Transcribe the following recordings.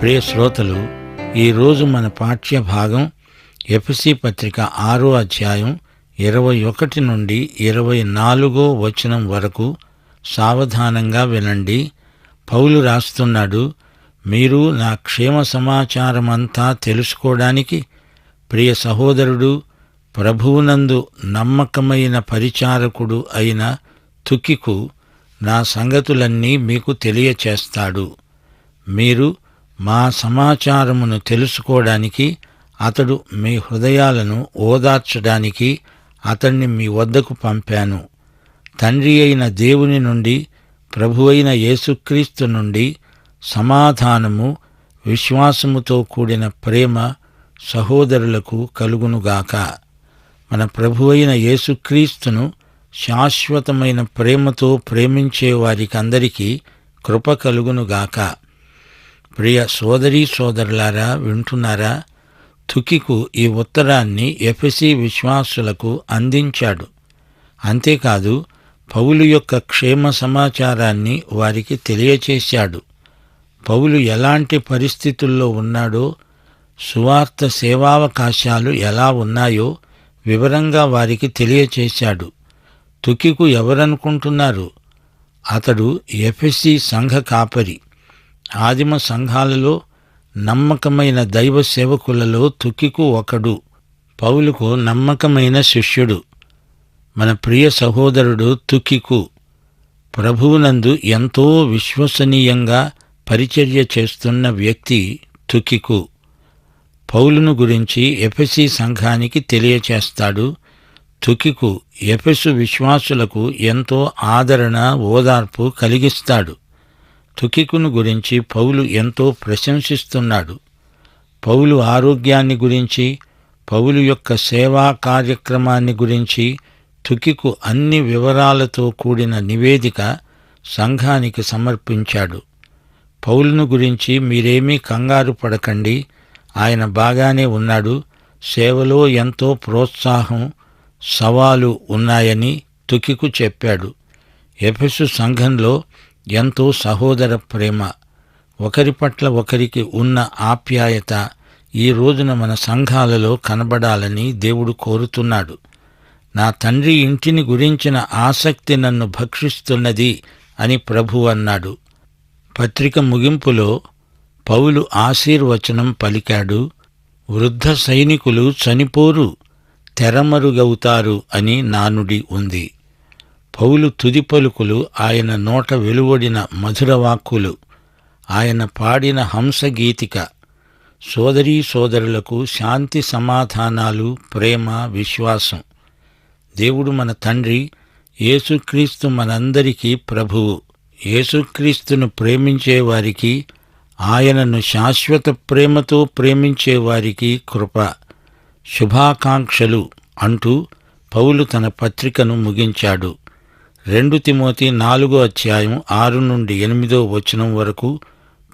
ప్రియ శ్రోతలు ఈరోజు మన పాఠ్య భాగం ఎఫ్సి పత్రిక ఆరో అధ్యాయం ఇరవై ఒకటి నుండి ఇరవై నాలుగో వచనం వరకు సావధానంగా వినండి. పౌలు రాస్తున్నాడు మీరు నా క్షేమ సమాచారమంతా తెలుసుకోవడానికి ప్రియ సహోదరుడు ప్రభువునందు నమ్మకమైన పరిచారకుడు అయిన తుకికు నా సంగతులన్నీ మీకు తెలియచేస్తాడు. మీరు మా సమాచారమును తెలుసుకోవడానికి అతడు మీ హృదయాలను ఓదార్చడానికి అతణ్ణి మీ వద్దకు పంపాను. తండ్రి అయిన దేవుని నుండి ప్రభువైన యేసుక్రీస్తు నుండి సమాధానము విశ్వాసముతో కూడిన ప్రేమ సహోదరులకు కలుగునుగాక. మన ప్రభువైన యేసుక్రీస్తును శాశ్వతమైన ప్రేమతో ప్రేమించే వారికందరికీ కృప కలుగునుగాక. ప్రియ సోదరీ సోదరులారా వింటున్నారా? తుకికు ఈ ఉత్తరాన్ని ఎఫెసి విశ్వాసులకు అందించాడు. అంతేకాదు పౌలు యొక్క క్షేమ సమాచారాన్ని వారికి తెలియచేశాడు. పౌలు ఎలాంటి పరిస్థితుల్లో ఉన్నాడో సువార్త సేవావకాశాలు ఎలా ఉన్నాయో వివరంగా వారికి తెలియచేశాడు. తుకికు ఎవరనుకుంటున్నారు? అతడు ఎఫెసి సంఘ కాపరి. ఆదిమ సంఘాలలో నమ్మకమైన దైవ సేవకులలో తుకికు ఒకడు పౌలుకు నమ్మకమైన శిష్యుడు. మన ప్రియ సహోదరుడు తుకికు ప్రభువునందు ఎంతో విశ్వసనీయంగా పరిచర్య చేస్తున్న వ్యక్తి తుకికు. పౌలును గురించి ఎఫెసి సంఘానికి తెలియచేస్తాడు. తుకికు ఎఫెసు విశ్వాసులకు ఎంతో ఆదరణ ఓదార్పు కలిగిస్తాడు. తుకికును గురించి పౌలు ఎంతో ప్రశంసిస్తున్నాడు. పౌలు ఆరోగ్యాన్ని గురించి పౌలు యొక్క సేవా కార్యక్రమాన్ని గురించి తుకికు అన్ని వివరాలతో కూడిన నివేదిక సంఘానికి సమర్పించాడు. పౌలును గురించి మీరేమీ కంగారు పడకండి ఆయన బాగానే ఉన్నాడు సేవలో ఎంతో ప్రోత్సాహం సవాలు ఉన్నాయని తుకికు చెప్పాడు. ఎఫెసు సంఘంలో ఎంతో సహోదర ప్రేమ. ఒకరి పట్ల ఒకరికి ఉన్న ఆప్యాయత ఈ రోజున మన సంఘాలలో కనబడాలని దేవుడు కోరుతున్నాడు. నా తండ్రి ఇంటిని గురించిన ఆసక్తి నన్ను భక్షిస్తున్నది అని ప్రభు అన్నాడు. పత్రిక ముగింపులో పౌలు ఆశీర్వచనం పలికాడు వృద్ధ సైనికులు చనిపోరు తెరమరుగవుతారు అని నానుడి ఉంది. పౌలు తుది పలుకులు ఆయన నోట వెలువడిన మధురవాక్కులు ఆయన పాడిన హంసగీతిక. సోదరీ సోదరులకు శాంతి సమాధానాలు ప్రేమ విశ్వాసం. దేవుడు మన తండ్రి యేసుక్రీస్తు మనందరికీ ప్రభువు. యేసుక్రీస్తును ప్రేమించే వారికి ఆయనను శాశ్వత ప్రేమతో ప్రేమించేవారికి కృప. శుభాకాంక్షలు అంటూ పౌలు తన పత్రికను ముగించాడు. రెండు తిమోతి నాలుగో అధ్యాయం ఆరు నుండి ఎనిమిదో వచనం వరకు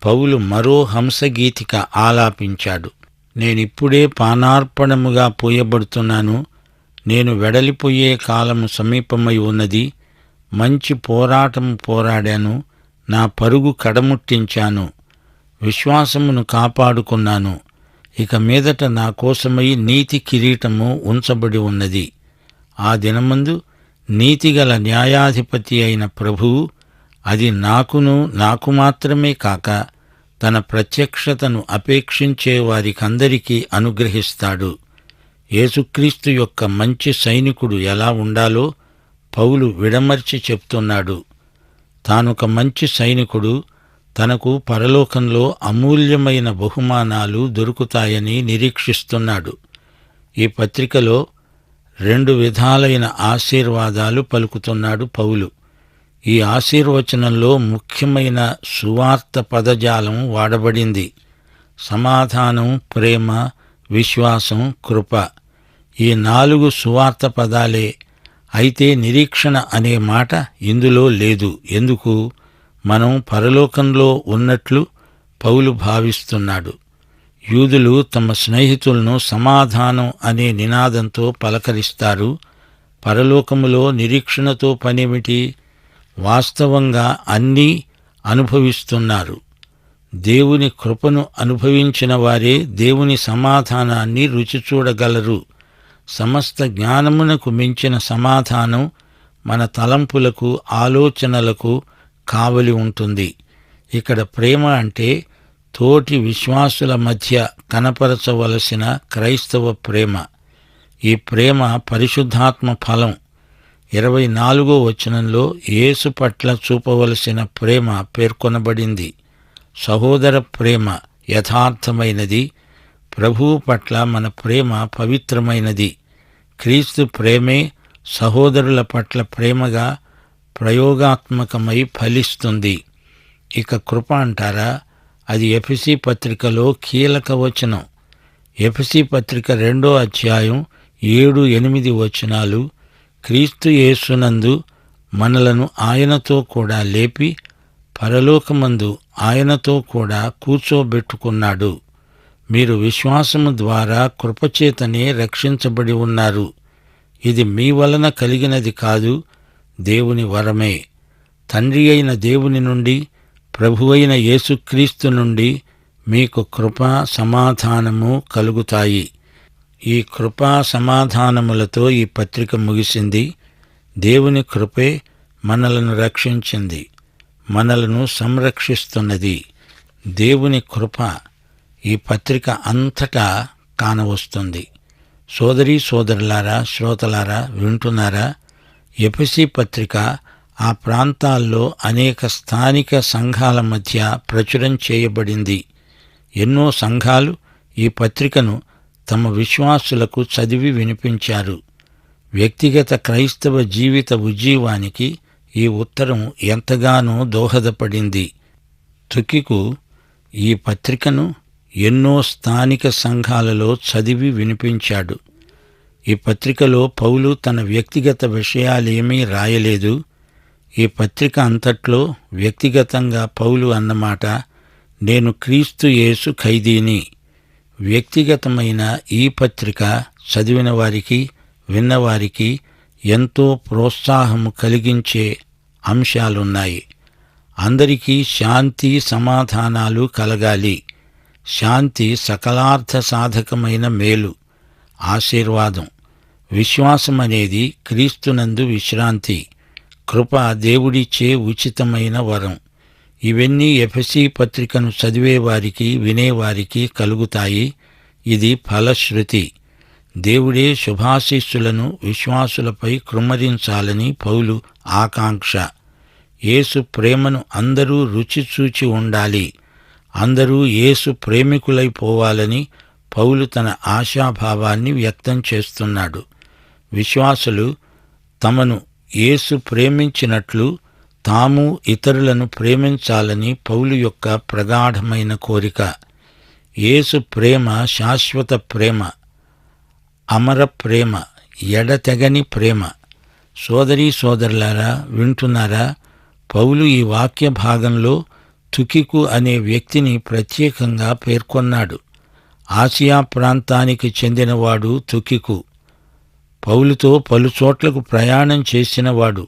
పౌలు మరో హంసగీతిక ఆలాపించాడు. నేనిప్పుడే పానార్పణముగా పోయబడుతున్నాను. నేను వెడలిపోయే కాలము సమీపమై ఉన్నది. మంచి పోరాటము పోరాడాను. నా పరుగు కడముట్టించాను. విశ్వాసమును కాపాడుకున్నాను. ఇక మీదట నా కోసమై నీతి కిరీటము ఉంచబడి ఉన్నది. ఆ దినమందు నీతిగల న్యాయాధిపతి అయిన ప్రభు అది నాకును నాకు మాత్రమే కాక తన ప్రత్యక్షతను అపేక్షించే వారికందరికీ అనుగ్రహిస్తాడు. యేసుక్రీస్తు యొక్క మంచి సైనికుడు ఎలా ఉండాలో పౌలు విడమర్చి చెప్తున్నాడు. తానొక మంచి సైనికుడు తనకు పరలోకంలో అమూల్యమైన బహుమానాలు దొరుకుతాయని నిరీక్షిస్తున్నాడు. ఈ పత్రికలో రెండు విధాలైన ఆశీర్వాదాలు పలుకుతున్నాడు పౌలు. ఈ ఆశీర్వచనంలో ముఖ్యమైన సువార్త పదజాలం వాడబడింది. సమాధానం ప్రేమ విశ్వాసం కృప. ఈ నాలుగు సువార్త పదాలే అయితే నిరీక్షణ అనే మాట ఇందులో లేదు. ఎందుకు? మనం పరలోకంలో ఉన్నట్లు పౌలు భావిస్తున్నాడు. యూదులు తమ స్నేహితులను సమాధానం అనే నినాదంతో పలకరిస్తారు. పరలోకములో నిరీక్షణతో పనేమిటి వాస్తవంగా అన్నీ అనుభవిస్తున్నారు. దేవుని కృపను అనుభవించిన వారే దేవుని సమాధానాన్ని రుచి చూడగలరు. సమస్త జ్ఞానమునకు మించిన సమాధానం మన తలంపులకు ఆలోచనలకు కావలి ఉంటుంది. ఇక్కడ ప్రేమ అంటే తోటి విశ్వాసుల మధ్య కనపరచవలసిన క్రైస్తవ ప్రేమ. ఈ ప్రేమ పరిశుద్ధాత్మ ఫలం. ఇరవై నాలుగో వచనంలో యేసు పట్ల చూపవలసిన ప్రేమ పేర్కొనబడింది. సహోదర ప్రేమ యథార్థమైనది. ప్రభువు పట్ల మన ప్రేమ పవిత్రమైనది. క్రీస్తు ప్రేమే సహోదరుల పట్ల ప్రేమగా ప్రయోగాత్మకమై ఫలిస్తుంది. ఇక కృప అంటారా? అది ఎఫ్సి పత్రికలో కీలక వచనం. ఎఫ్సి పత్రిక రెండో అధ్యాయం ఏడు ఎనిమిది వచనాలు క్రీస్తు యేసునందు మనలను ఆయనతో కూడా లేపి పరలోకమందు ఆయనతో కూడా కూర్చోబెట్టుకున్నాడు. మీరు విశ్వాసము ద్వారా కృపచేతనే రక్షించబడి ఉన్నారు. ఇది మీ వలన కలిగినది కాదు దేవుని వరమే. తండ్రి అయిన దేవుని నుండి ప్రభువైన యేసుక్రీస్తు నుండి మీకు కృపా సమాధానము కలుగుతాయి. ఈ కృపా సమాధానములతో ఈ పత్రిక ముగిసింది. దేవుని కృపే మనలను రక్షించింది. మనలను సంరక్షిస్తున్నది. దేవుని కృప ఈ పత్రిక అంతటా కానవస్తుంది. సోదరీ సోదరులారా శ్రోతలారా వింటున్నారా? ఎపిసి పత్రిక ఆ ప్రాంతాల్లో అనేక స్థానిక సంఘాల మధ్య ప్రచురం చేయబడింది. ఎన్నో సంఘాలు ఈ పత్రికను తమ విశ్వాసులకు చదివి వినిపించారు. వ్యక్తిగత క్రైస్తవ జీవిత ఉజ్జీవానికి ఈ ఉత్తరం ఎంతగానో దోహదపడింది. తుకికు ఈ పత్రికను ఎన్నో స్థానిక సంఘాలలో చదివి వినిపించాడు. ఈ పత్రికలో పౌలు తన వ్యక్తిగత విషయాలేమీ రాయలేదు. ఈ పత్రిక అంతట్లో వ్యక్తిగతంగా పౌలు అన్నమాట నేను క్రీస్తు యేసు ఖైదీని. వ్యక్తిగతమైన ఈ పత్రిక చదివిన వారికి విన్నవారికి ఎంతో ప్రోత్సాహము కలిగించే అంశాలున్నాయి. అందరికీ శాంతి సమాధానాలు కలగాలి. శాంతి సకలార్థ సాధకమైన మేలు. ఆశీర్వాదం. విశ్వాసం అనేది క్రీస్తునందు విశ్రాంతి. కృప దేవుడిచ్చే ఉచితమైన వరం. ఇవన్నీ ఎఫెసీ పత్రికను చదివేవారికి వినేవారికి కలుగుతాయి. ఇది ఫలశ్రుతి. దేవుడే శుభాశీస్సులను విశ్వాసులపై కృమరించాలని పౌలు ఆకాంక్ష. యేసు ప్రేమను అందరూ రుచి చూచి ఉండాలి. అందరూ యేసు ప్రేమికులైపోవాలని పౌలు తన ఆశాభావాన్ని వ్యక్తం చేస్తున్నాడు. విశ్వాసులు తమను యేసు ప్రేమించినట్లు తాము ఇతరులను ప్రేమించాలని పౌలు యొక్క ప్రగాఢమైన కోరిక. యేసు ప్రేమ శాశ్వత ప్రేమ అమర ప్రేమ ఎడతెగని ప్రేమ. సోదరీ సోదరులారా వింటున్నారా? పౌలు ఈ వాక్య భాగంలో తుకికు అనే వ్యక్తిని ప్రత్యేకంగా పేర్కొన్నాడు. ఆసియా ప్రాంతానికి చెందినవాడు తుకికు. పౌలుతో పలుచోట్లకు ప్రయాణం చేసినవాడు.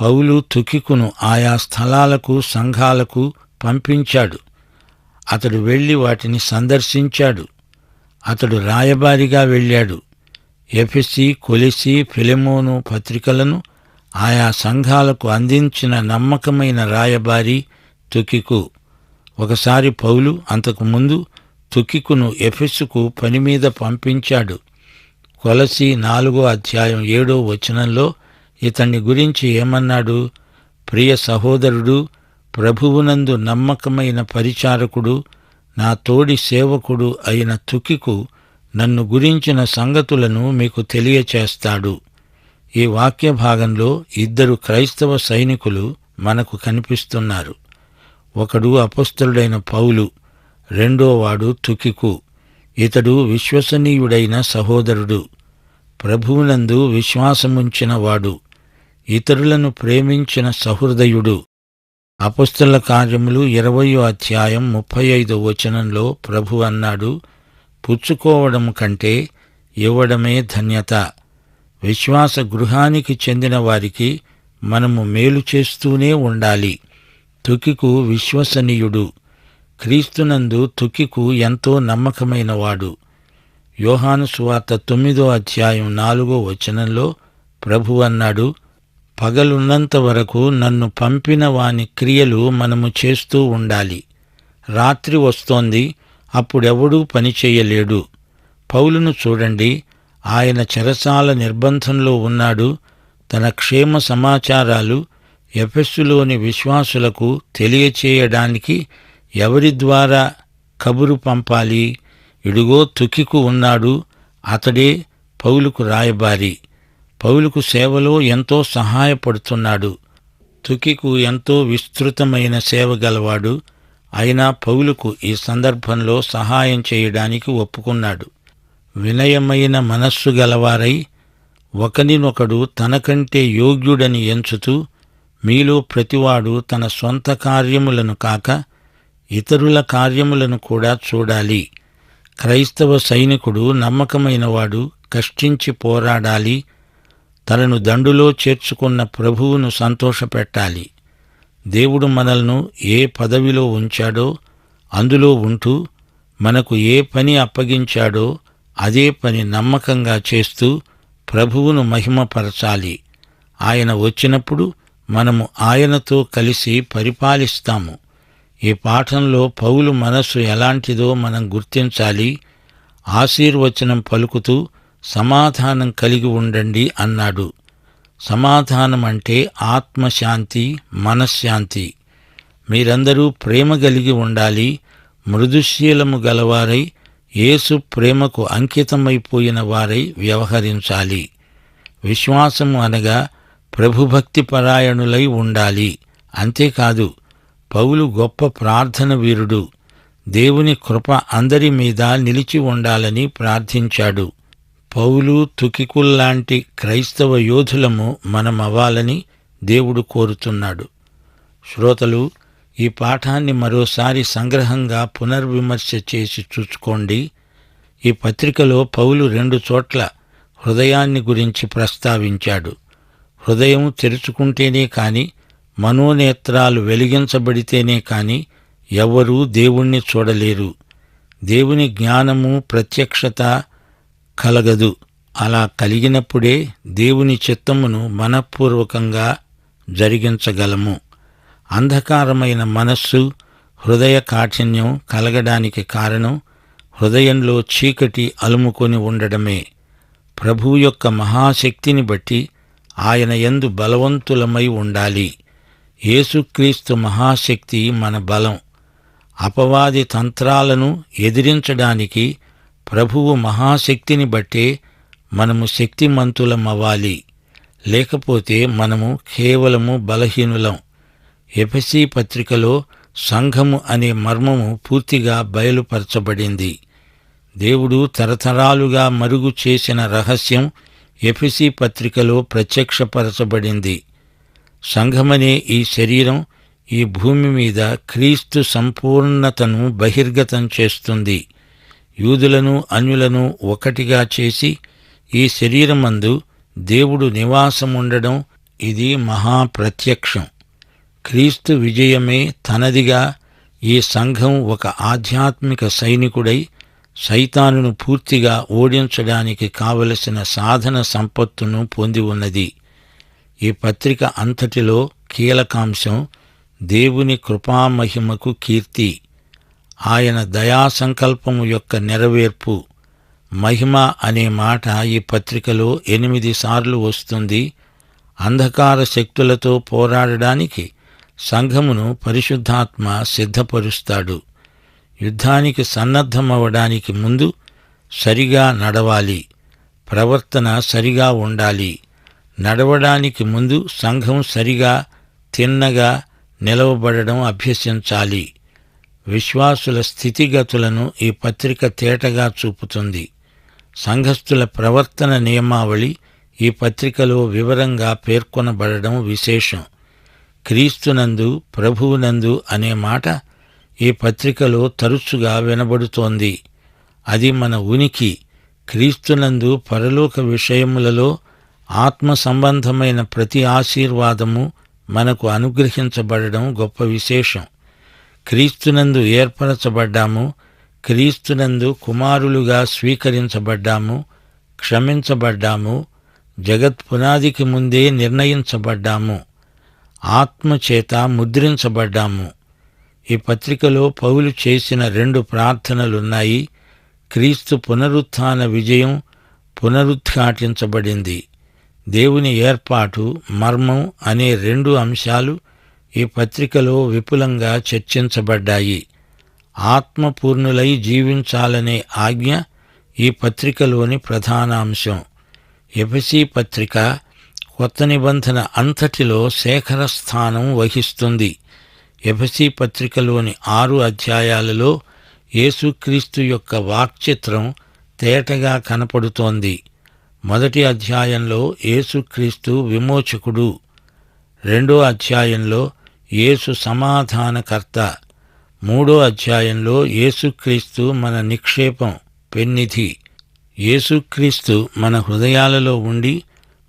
పౌలు తుకికును ఆయా స్థలాలకు సంఘాలకు పంపించాడు. అతడు వెళ్ళి వాటిని సందర్శించాడు. అతడు రాయబారిగా వెళ్ళాడు. ఎఫెసి కొలిసి ఫిలెమోను పత్రికలను ఆయా సంఘాలకు అందించిన నమ్మకమైన రాయబారి తుకికు. ఒకసారి పౌలు అంతకుముందు తుకికును ఎఫెస్సుకు పని మీద పంపించాడు. కొలసి నాలుగో అధ్యాయం ఏడో వచనంలో ఇతన్ని గురించి ఏమన్నాడు? ప్రియ సహోదరుడు ప్రభువునందు నమ్మకమైన పరిచారకుడు నా తోడి సేవకుడు అయిన తుకికు నన్ను గురించిన సంగతులను మీకు తెలియచేస్తాడు. ఈ వాక్య భాగంలో ఇద్దరు క్రైస్తవ సైనికులు మనకు కనిపిస్తున్నారు. ఒకడు అపస్తుడైన పౌలు రెండోవాడు తుకికు. ఇతడు విశ్వసనీయుడైన సహోదరుడు ప్రభువునందు విశ్వాసముంచినవాడు ఇతరులను ప్రేమించిన సహృదయుడు. అపస్తుల కార్యములు ఇరవయో అధ్యాయం ముప్పై ఐదో వచనంలో ప్రభు అన్నాడు పుచ్చుకోవడం కంటే ఇవ్వడమే ధన్యత. విశ్వాస గృహానికి చెందిన వారికి మనము మేలు చేస్తూనే ఉండాలి. తుకికు విశ్వసనీయుడు. క్రీస్తునందు తుకికు ఎంతో నమ్మకమైనవాడు. యోహాను సువార్త తొమ్మిదో అధ్యాయం నాలుగో వచనంలో ప్రభు అన్నాడు పగలున్నంత వరకు నన్ను పంపిన వాని క్రియలు మనము చేస్తూ ఉండాలి. రాత్రి వస్తోంది అప్పుడెవడూ పని చేయలేడు. పౌలును చూడండి ఆయన చెరసాల నిర్బంధంలో ఉన్నాడు. తన క్షేమ సమాచారాలు ఎఫెస్సులోని విశ్వాసులకు తెలియచేయడానికి ఎవరి ద్వారా కబురు పంపాలి? ఇడుగో తుకికు ఉన్నాడు అతడే పౌలుకు రాయబారి. పౌలుకు సేవలో ఎంతో సహాయపడుతున్నాడు. తుకికు ఎంతో విస్తృతమైన సేవ గలవాడు. అయినా పౌలుకు ఈ సందర్భంలో సహాయం చేయడానికి ఒప్పుకున్నాడు. వినయమైన మనస్సు గలవారై ఒకనినొకడు తనకంటే యోగ్యుడని ఎంచుతూ మీలో ప్రతివాడు తన సొంత కార్యములను కాక ఇతరుల కార్యములను కూడా చూడాలి. క్రైస్తవ సైనికుడు నమ్మకమైనవాడు కష్టించి పోరాడాలి. తనను దండులో చేర్చుకున్న ప్రభువును సంతోషపెట్టాలి. దేవుడు మనల్ను ఏ పదవిలో ఉంచాడో అందులో ఉంటూ మనకు ఏ పని అప్పగించాడో అదే పని నమ్మకంగా చేస్తూ ప్రభువును మహిమపరచాలి. ఆయన వచ్చినప్పుడు మనము ఆయనతో కలిసి పరిపాలిస్తాము. ఈ పాఠంలో పౌలు మనస్సు ఎలాంటిదో మనం గుర్తించాలి. ఆశీర్వచనం పలుకుతూ సమాధానం కలిగి ఉండండి అన్నాడు. సమాధానం అంటే ఆత్మశాంతి మనశ్శాంతి. మీరందరూ ప్రేమ కలిగి ఉండాలి. మృదుశీలము గలవారై యేసు ప్రేమకు అంకితమైపోయిన వారై వ్యవహరించాలి. విశ్వాసము అనగా ప్రభుభక్తి పరాయణులై ఉండాలి. అంతేకాదు పౌలు గొప్ప ప్రార్థన వీరుడు. దేవుని కృప అందరి మీద నిలిచి ఉండాలని ప్రార్థించాడు. పౌలు తుకికుల్లాంటి క్రైస్తవ యోధులము మనమవ్వాలని దేవుడు కోరుతున్నాడు. శ్రోతలు ఈ పాఠాన్ని మరోసారి సంగ్రహంగా పునర్విమర్శ చేసి చూసుకోండి. ఈ పత్రికలో పౌలు రెండు చోట్ల హృదయాన్ని గురించి ప్రస్తావించాడు. హృదయం తెరుచుకుంటేనే కానీ మనోనేత్రాలు వెలిగించబడితేనే కాని ఎవరూ దేవుణ్ణి చూడలేరు. దేవుని జ్ఞానము ప్రత్యక్షత కలగదు. అలా కలిగినప్పుడే దేవుని చిత్తమును మనఃపూర్వకంగా జరిగించగలము. అంధకారమైన మనస్సు హృదయ కాఠిన్యం కలగడానికి కారణం హృదయంలో చీకటి అలుముకొని ఉండడమే. ప్రభువు యొక్క మహాశక్తిని బట్టి ఆయన ఎందు బలవంతులమై ఉండాలి. యేసుక్రీస్తు మహాశక్తి మన బలం. అపవాది తంత్రాలను ఎదిరించడానికి ప్రభువు మహాశక్తిని బట్టే మనము శక్తిమంతులమవ్వాలి. లేకపోతే మనము కేవలము బలహీనులం. ఎఫసీ పత్రికలో సంఘము అనే మర్మము పూర్తిగా బయలుపరచబడింది. దేవుడు తరతరాలుగా మరుగు చేసిన రహస్యం ఎఫెసీ పత్రికలో ప్రత్యక్షపరచబడింది. సంఘమనే ఈ శరీరం ఈ భూమి మీద క్రీస్తు సంపూర్ణతను బహిర్గతం చేస్తుంది. యూదులను అన్యులను ఒకటిగా చేసి ఈ శరీరమందు దేవుడు నివాసముండడం ఇది మహాప్రత్యక్షం క్రీస్తు విజయమే తనదిగా ఈ సంఘం ఒక ఆధ్యాత్మిక సైనికుడై సైతానును పూర్తిగా ఓడించడానికి కావలసిన సాధన సంపత్తును పొంది ఉన్నది. ఈ పత్రిక అంతటిలో కీలకాంశం దేవుని కృపామహిమకు కీర్తి ఆయన దయా సంకల్పము యొక్క నెరవేర్పు మహిమ అనే మాట ఈ పత్రికలో ఎనిమిది సార్లు వస్తుంది. అంధకార శక్తులతో పోరాడడానికి సంఘమును పరిశుద్ధాత్మ సిద్ధపరుస్తాడు. యుద్ధానికి సన్నద్ధమవడానికి ముందు సరిగా నడవాలి. ప్రవర్తన సరిగా ఉండాలి. నడవడానికి ముందు సంఘం సరిగా తిన్నగా నిలవబడడం అభ్యసించాలి. విశ్వాసుల స్థితిగతులను ఈ పత్రిక తేటగా చూపుతుంది. సంఘస్థుల ప్రవర్తన నియమావళి ఈ పత్రికలో వివరంగా పేర్కొనబడడం విశేషం. క్రీస్తునందు ప్రభువునందు అనే మాట ఈ పత్రికలో తరచుగా వినబడుతోంది. అది మన ఉనికి. క్రీస్తునందు పరలోక విషయములలో ఆత్మ సంబంధమైన ప్రతి ఆశీర్వాదము మనకు అనుగ్రహించబడడం గొప్ప విశేషం. క్రీస్తునందు ఏర్పరచబడ్డాము క్రీస్తునందు కుమారులుగా స్వీకరించబడ్డాము క్షమించబడ్డాము జగత్ పునాదికి ముందే నిర్ణయించబడ్డాము ఆత్మచేత ముద్రించబడ్డాము. ఈ పత్రికలో పౌలు చేసిన రెండు ప్రార్థనలున్నాయి. క్రీస్తు పునరుత్థాన విజయం పునరుద్ఘాటించబడింది. దేవుని ఏర్పాటు మర్మం అనే రెండు అంశాలు ఈ పత్రికలో విపులంగా చర్చించబడ్డాయి. ఆత్మపూర్ణులై జీవించాలనే ఆజ్ఞ ఈ పత్రికలోని ప్రధాన అంశం. ఎఫసీ పత్రిక కొత్త నిబంధన అంతటిలో శేఖర స్థానం వహిస్తుంది. ఎఫసీ పత్రికలోని ఆరు అధ్యాయాలలో యేసుక్రీస్తు యొక్క వాక్చిత్రం తేటగా కనపడుతోంది. మొదటి అధ్యాయంలో యేసుక్రీస్తు విమోచకుడు. రెండో అధ్యాయంలో యేసు సమాధానకర్త. మూడో అధ్యాయంలో యేసుక్రీస్తు మన నిక్షేపం పెన్నిధి. యేసుక్రీస్తు మన హృదయాలలో ఉండి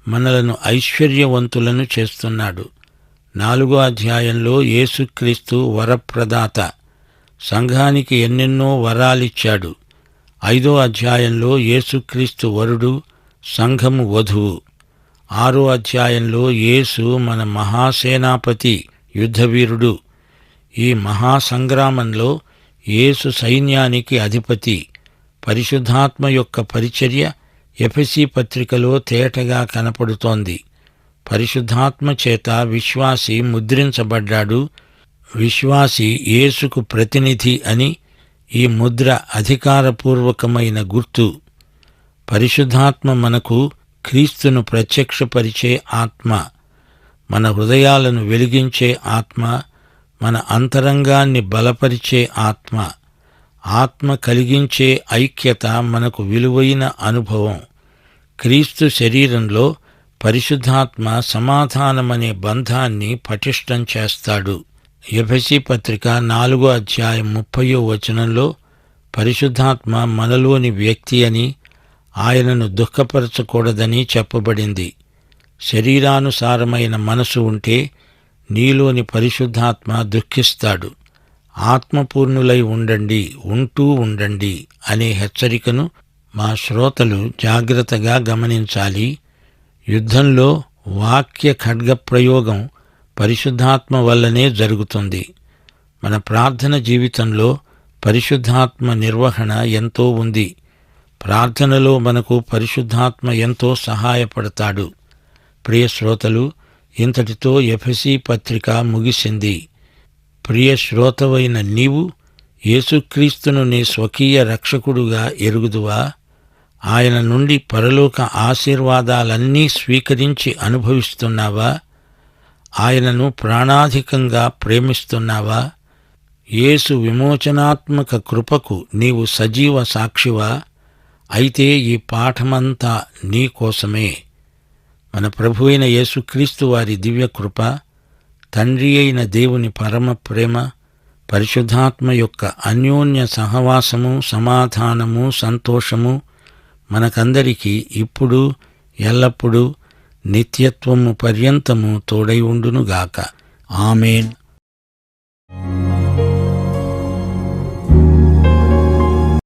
మనలను ఐశ్వర్యవంతులను చేస్తున్నాడు. నాలుగో అధ్యాయంలో యేసుక్రీస్తు వరప్రదాత. సంఘానికి ఎన్నెన్నో వరాలిచ్చాడు. ఐదో అధ్యాయంలో యేసుక్రీస్తు వరుడు సంఘము వధువు ఆరో అధ్యాయంలో యేసు మన మహాసేనాపతి యుద్ధవీరుడు. ఈ మహాసంగ్రామంలో యేసు సైన్యానికి అధిపతి. పరిశుద్ధాత్మ యొక్క పరిచర్య ఎఫెసీ పత్రికలో తేటగా కనపడుతోంది. పరిశుద్ధాత్మ చేత విశ్వాసి ముద్రించబడ్డాడు. విశ్వాసి యేసుకు ప్రతినిధి అని ఈ ముద్ర అధికారపూర్వకమైన గుర్తు. పరిశుద్ధాత్మ మనకు క్రీస్తును ప్రత్యక్షపరిచే ఆత్మ మన హృదయాలను వెలిగించే ఆత్మ మన అంతరంగాన్ని బలపరిచే ఆత్మ ఆత్మ కలిగించే ఐక్యత మనకు విలువైన అనుభవం. క్రీస్తు శరీరంలో పరిశుద్ధాత్మ సమాధానమనే బంధాన్ని పటిష్టం చేస్తాడు. ఎఫెసి పత్రిక నాలుగో అధ్యాయం ముప్పయో వచనంలో పరిశుద్ధాత్మ మనలోని వ్యక్తి అని ఆయనను దుఃఖపరచకూడదని చెప్పబడింది. శరీరానుసారమైన మనసు ఉంటే నీలోని పరిశుద్ధాత్మ దుఃఖిస్తాడు. ఆత్మపూర్ణులై ఉండండి ఉంటూ ఉండండి అనే హెచ్చరికను మా శ్రోతలు జాగ్రత్తగా గమనించాలి. యుద్ధంలో వాక్య ఖడ్గ ప్రయోగం పరిశుద్ధాత్మ వల్లనే జరుగుతుంది. మన ప్రార్థన జీవితంలో పరిశుద్ధాత్మ నిర్వహణ ఎంతో ఉంది. ప్రార్థనలో మనకు పరిశుద్ధాత్మ ఎంతో సహాయపడతాడు. ప్రియ శ్రోతలు ఇంతటితో ఎఫెసీ పత్రిక ముగిసింది. ప్రియ శ్రోతవైన నీవు యేసుక్రీస్తును నీ స్వకీయ రక్షకుడుగా ఎరుగుదువా? ఆయన నుండి పరలోక ఆశీర్వాదాలన్నీ స్వీకరించి అనుభవిస్తున్నావా? ఆయనను ప్రాణాధికంగా ప్రేమిస్తున్నావా? యేసు విమోచనాత్మక కృపకు నీవు సజీవ సాక్షివా? అయితే ఈ పాఠమంతా నీ కోసమే. మన ప్రభు అయిన యేసుక్రీస్తు వారి దివ్య కృప తండ్రి అయిన దేవుని పరమ ప్రేమ పరిశుద్ధాత్మ యొక్క అన్యోన్య సహవాసము సమాధానము సంతోషము మనకందరికీ ఇప్పుడు ఎల్లప్పుడూ నిత్యత్వము పర్యంతము తోడై ఉండునుగాక. ఆమెన్.